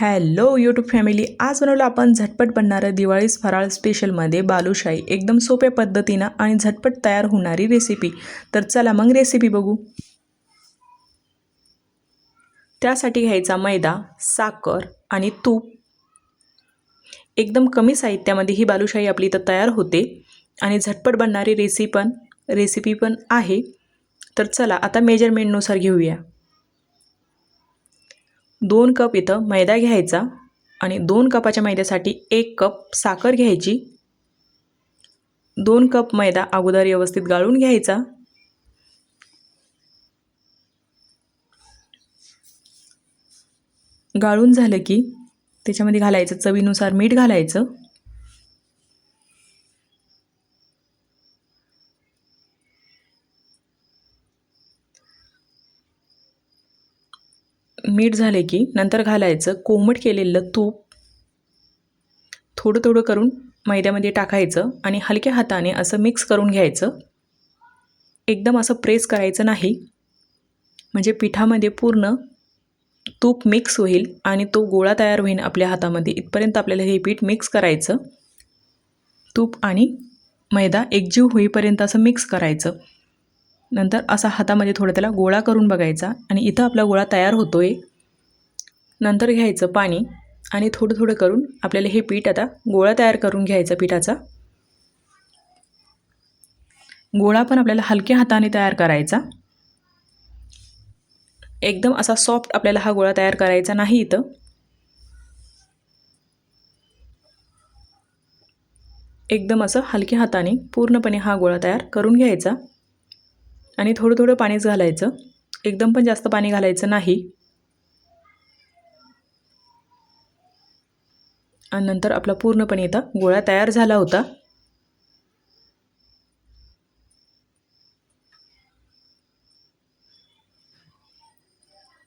Hello YouTube family. आज बनवलं आपण झटपट बनणारं दिवाळीस फराळ स्पेशलमध्ये बालुशाही. एकदम सोप्या पद्धतीनं आणि झटपट तयार होणारी रेसिपी तर चला मग रेसिपी बघू. त्यासाठी घ्यायचा मैदा साखर आणि तूप. एकदम कमी साहित्यामध्ये ही बालुशाही आपली इथं तयार होते. आणि झटपट बनणारी रेसिपी पण रेसिपी पण आहे. तर चला आता मेजरमेंटनुसार घेऊया. दोन कप इथं मैदा घ्यायचा आणि दोन कपाच्या मैद्यासाठी एक कप साखर घ्यायची. दोन कप मैदा अगोदर व्यवस्थित गाळून घ्यायचा. गाळून झालं की त्याच्यामध्ये घालायचं चवीनुसार मीठ घालायचं. मीठ झाले की नंतर घालायचं कोमट केलेलं तूप. थोडं थोडं करून मैद्यामध्ये टाकायचं आणि हलक्या हाताने असं मिक्स करून घ्यायचं. एकदम असं प्रेस करायचं नाही. म्हणजे पिठामध्ये पूर्ण तूप मिक्स होईल आणि तो गोळा तयार होईल आपल्या हातामध्ये. इथपर्यंत आपल्याला हे पीठ मिक्स करायचं. तूप आणि मैदा एकजीव होईपर्यंत असं मिक्स करायचं. नंतर असा हातामध्ये थोडं त्याला गोळा करून बघायचा आणि इथं आपला गोळा तयार होतो आहे नंतर घ्यायचं पाणी आणि थोडं थोडं करून आपल्याला हे पीठ आता गोळा तयार करून घ्यायचा पिठाचा. गोळा पण आपल्याला हलक्या हाताने तयार करायचा. एकदम असा सॉफ्ट आपल्याला हा गोळा तयार करायचा नाही इथं. एकदम असं हलक्या हाताने पूर्णपणे हा गोळा तयार करून घ्यायचा. आणि थोडं थोडं पाणीच घालायचं. एकदम पण जास्त पाणी घालायचं नाही. आणि नंतर आपला पूर्णपणे इथं गोळा तयार झाला होता.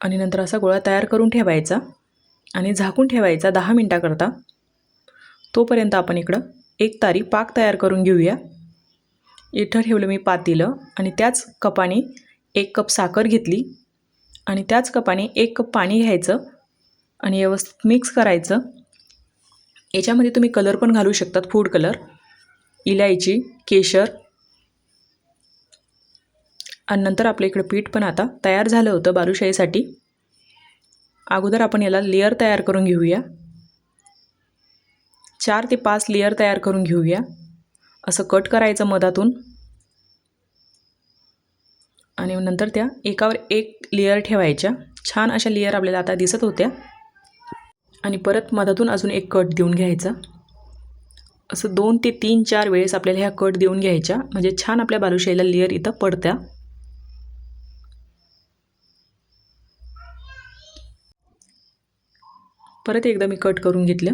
आणि नंतर असा गोळा तयार करून ठेवायचा आणि झाकून ठेवायचा दहा मिनटाकरता. तोपर्यंत आपण इकडं एक तारी पाक तयार करून घेऊया. इथं ठेवलं मी पातीलं आणि त्याच कपाने एक कप साखर घेतली आणि त्याच कपाने एक कप पाणी घ्यायचं आणि व्यवस्थित मिक्स करायचं. याच्यामध्ये तुम्ही कलर पण घालू शकतात फूड कलर. इलायची केशर. आणि नंतर आपल्या इकडं पीठ पण आता तयार झालं होतं बालुशाहीसाठी अगोदर आपण याला लेअर तयार करून घेऊया. चार ते पाच लेअर तयार करून घेऊया. असं कट करायचं मधातून. आणि नंतर त्या एकावर एक लेअर ठेवायच्या. छान अशा लेअर आपल्याला आता दिसत होत्या. आणि परत मधातून अजून एक कट देऊन घ्यायचा. असं दोन ते तीन चार वेळेस आपल्याला ह्या कट देऊन घ्यायच्या. म्हणजे छान आपल्या बालुशाहीला लेअर इथं पडत्या. परत एकदा मी कट करून घेतलं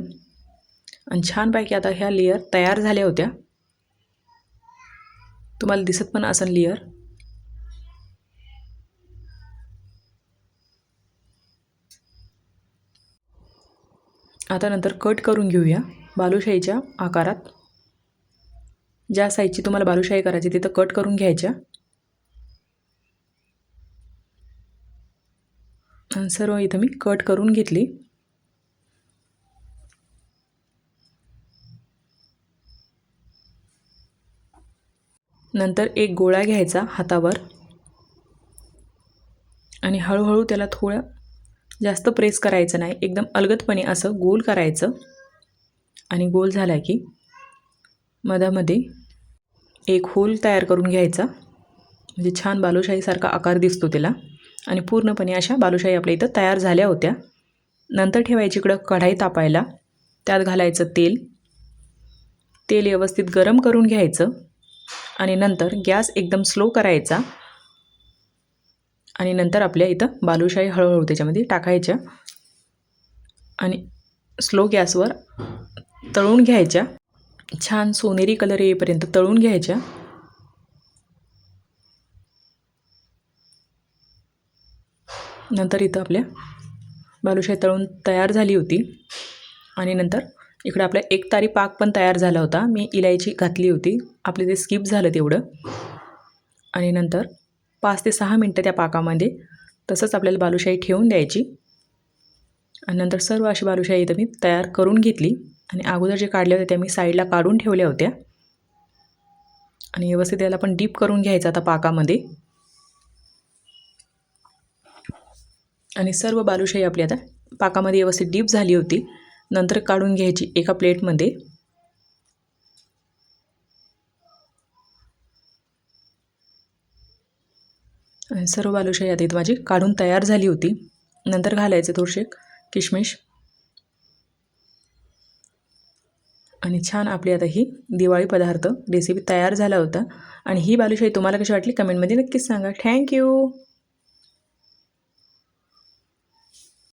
आणि छानपैकी आता ह्या लेअर तयार झाल्या होत्या. तुम्हाला दिसत पण असेल लेअर आता नंतर कट करून घेऊया बालुशाहीच्या आकारात. ज्या साईजची तुम्हाला बालुशाही करायची तिथं कट करून घ्यायच्या. आणि सर्व इथं मी कट करून घेतली. नंतर एक गोळा घ्यायचा हातावर. आणि हळूहळू त्याला थोडं जास्त प्रेस करायचं नाही. एकदम अलगदपणे असं गोल करायचं. आणि गोल झाला की मधामध्ये एक होल तयार करून घ्यायचा. म्हणजे छान बालुशाहीसारखा आकार दिसतो त्याला. आणि पूर्णपणे अशा बालुशाही आपल्या इथं तयार झाल्या होत्या. नंतर ठेवायची इकडं कढाई तापायला. त्यात घालायचं तेल. तेल व्यवस्थित गरम करून घ्यायचं. आणि नंतर गॅस एकदम स्लो करायचा. आणि नंतर आपल्या इथं बालुशाही हळूहळू त्याच्यामध्ये टाकायच्या. आणि स्लो गॅसवर तळून घ्यायच्या. छान सोनेरी कलर येईपर्यंत तळून घ्यायच्या. नंतर इथं आपल्या बालुशाही तळून तयार झाली होती. आणि नंतर इकडं आपला एक तारी पाक पण तयार झाला होता. मी इलायची घातली होती. आपले ते स्किप झालं तेवढं. आणि नंतर पाच ते सहा मिनटं त्या पाकामध्ये तसंच आपल्याला बालुशाही ठेवून द्यायची. आणि नंतर सर्व अशी बालुशाही इथं मी तयार करून घेतली. आणि अगोदर जे काढल्या होत्या त्या मी साईडला काढून ठेवल्या होत्या. आणि व्यवस्थित याला पण डीप करून घ्यायचं आता पाकामध्ये. आणि सर्व बालुशाही आपली आता पाकामध्ये व्यवस्थित डीप झाली होती. नंतर काढून घ्यायची एका प्लेटमध्ये. सर्व बालुशाही यादीत माझी काढून तयार झाली होती. नंतर घालायचे थोडेसे किशमिश. आणि छान आपली आता ही दिवाळी पदार्थ रेसिपी तयार झाला होता. आणि ही बालुशाही तुम्हाला कशी वाटली? कमेंटमध्ये नक्कीच सांगा. थँक्यू